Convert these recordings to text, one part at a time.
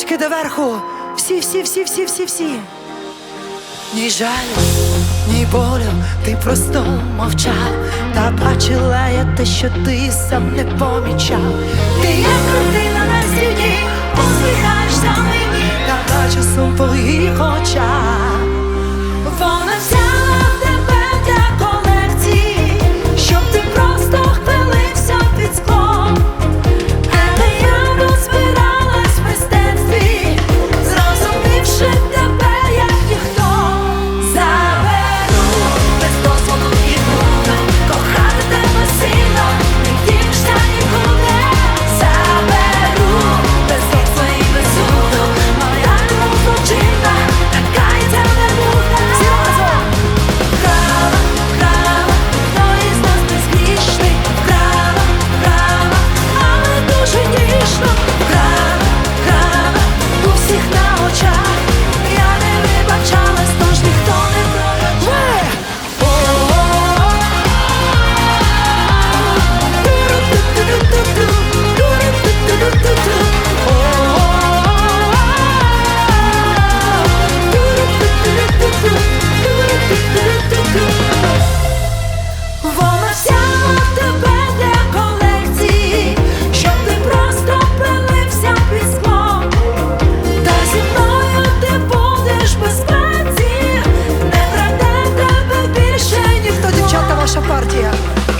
ручки доверху. Всі, всі, всі, всі, всі, всі. Ні жаль, ні болю, ти просто мовчав. Та бачила я те, що ти сам не помічав. Ти є Bye.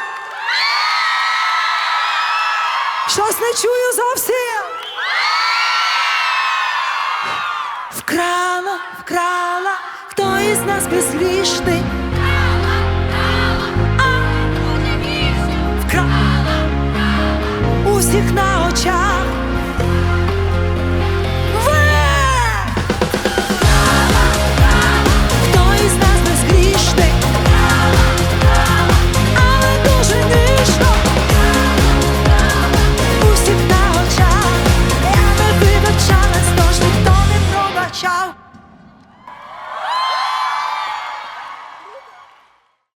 Вас не чую зовсім. Вкрала, вкрала, хто із нас безлішний.